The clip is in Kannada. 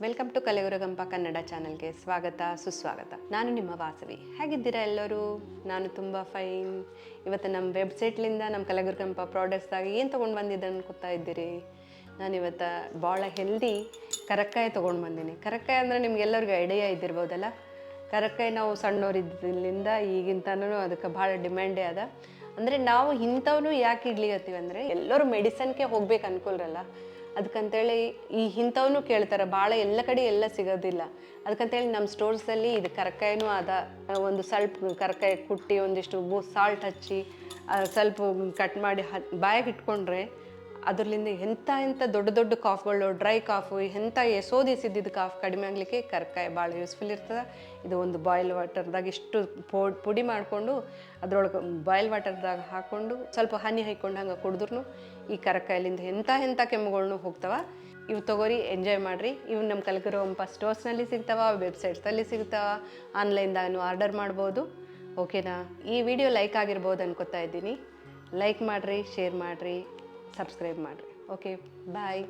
ವೆಲ್ಕಮ್ ಟು ಕಲೆಗುರಗಂಪ ಕನ್ನಡ ಚಾನಲ್ಗೆ ಸ್ವಾಗತ, ಸುಸ್ವಾಗತ. ನಾನು ನಿಮ್ಮ ವಾಸವಿ. ಹೇಗಿದ್ದೀರಾ ಎಲ್ಲರೂ? ನಾನು ತುಂಬ ಫೈನ್. ಇವತ್ತು ನಮ್ಮ ವೆಬ್ಸೈಟ್ಲಿಂದ ನಮ್ಮ ಕಲೆಗುರಗಂಪ ಪ್ರಾಡಕ್ಟ್ಸ್ದಾಗ ಏನು ತೊಗೊಂಡು ಬಂದಿದ್ದೆ ಅನ್ಕೋತಾ ಇದ್ದೀರಿ? ನಾನು ಇವತ್ತು ಭಾಳ ಹೆಲ್ದಿ ಕರಕ್ಕಾಯಿ ತೊಗೊಂಡು ಬಂದೀನಿ. ಕರಕ್ಕಾಯಿ ಅಂದರೆ ನಿಮ್ಗೆಲ್ಲರಿಗೂ ಐಡಿಯಾ ಇದ್ದಿರ್ಬೋದಲ್ಲ? ಕರಕ್ಕಾಯಿ ನಾವು ಸಣ್ಣವರಿದ್ದರಿಂದ ಈಗಿಂತನೂ ಅದಕ್ಕೆ ಭಾಳ ಡಿಮ್ಯಾಂಡೇ ಅದ. ಅಂದರೆ ನಾವು ಇಂಥವನು ಯಾಕೆ ಇಡ್ಲಿಕತ್ತೀವಿ ಅಂದರೆ ಎಲ್ಲರೂ ಮೆಡಿಸನ್ಗೆ ಹೋಗ್ಬೇಕು ಅನ್ಕೊಳ್ರಲ್ಲ. ಅದಕ್ಕಂತೇಳಿ ಈ ಇಂಥವನ್ನು ಕೇಳ್ತಾರೆ ಭಾಳ ಎಲ್ಲ ಕಡೆ ಎಲ್ಲ ಸಿಗೋದಿಲ್ಲ. ಅದಕ್ಕಂತೇಳಿ ನಮ್ಮ ಸ್ಟೋರ್ಸಲ್ಲಿ ಇದು ಕರಕಾಯಿನೂ ಅದ ಒಂದು ಸ್ವಲ್ಪ ಕರಕಾಯಿ ಕುಟ್ಟಿ ಒಂದಿಷ್ಟು ಸಾಲ್ಟ್ ಹಚ್ಚಿ ಸ್ವಲ್ಪ ಕಟ್ ಮಾಡಿ ಹ, ಬಾಯಿಗೆ ಇಟ್ಕೊಂಡ್ರೆ ಅದರಲ್ಲಿಂದ ಎಂಥ ಎಂಥ ದೊಡ್ಡ ದೊಡ್ಡ ಕಾಫ್ಗಳು, ಡ್ರೈ ಕಾಫು ಎಂಥ ಸೋದಿಸಿದ್ದಿದ್ದು ಕಾಫ್ ಕಡಿಮೆ ಆಗಲಿಕ್ಕೆ ಕರ್ಕಾಯಿ ಭಾಳ ಯೂಸ್ಫುಲ್ ಇರ್ತದೆ. ಇದು ಒಂದು ಬಾಯ್ಲ್ ವಾಟರ್ದಾಗ ಇಷ್ಟು ಪುಡಿ ಮಾಡಿಕೊಂಡು ಅದರೊಳಗೆ ಬಾಯ್ಲ್ ವಾಟರ್ದಾಗ ಹಾಕ್ಕೊಂಡು ಸ್ವಲ್ಪ ಹನಿ ಹಾಕ್ಕೊಂಡು ಹಂಗೆ ಕುಡಿದ್ರು ಈ ಕರಕಾಯಿಲಿಂದ ಎಂಥ ಎಂಥ ಕೆಮ್ಮುಗಳ್ನು ಹೋಗ್ತಾವ. ಇವು ತಗೋರಿ, ಎಂಜಾಯ್ ಮಾಡಿರಿ. ಇವು ನಮ್ಮ ಕಲ್ಕರುವಂಪ ಸ್ಟೋರ್ಸ್ನಲ್ಲಿ ಸಿಗ್ತಾವ ವೆಬ್ಸೈಟ್ಸಲ್ಲಿ ಸಿಗ್ತಾವ ಆನ್ಲೈನ್ದಾಗೂ ಆರ್ಡರ್ ಮಾಡ್ಬೋದು. ಓಕೆನಾ? ಈ ವಿಡಿಯೋ ಲೈಕ್ ಆಗಿರ್ಬೋದು ಅನ್ಕೋತಾ ಇದ್ದೀನಿ. ಲೈಕ್ ಮಾಡಿರಿ, ಶೇರ್ ಮಾಡಿರಿ. ಸಬ್ಸ್ಕ್ರೈಬ್ ಮಾಡಿರಿ. Okay bye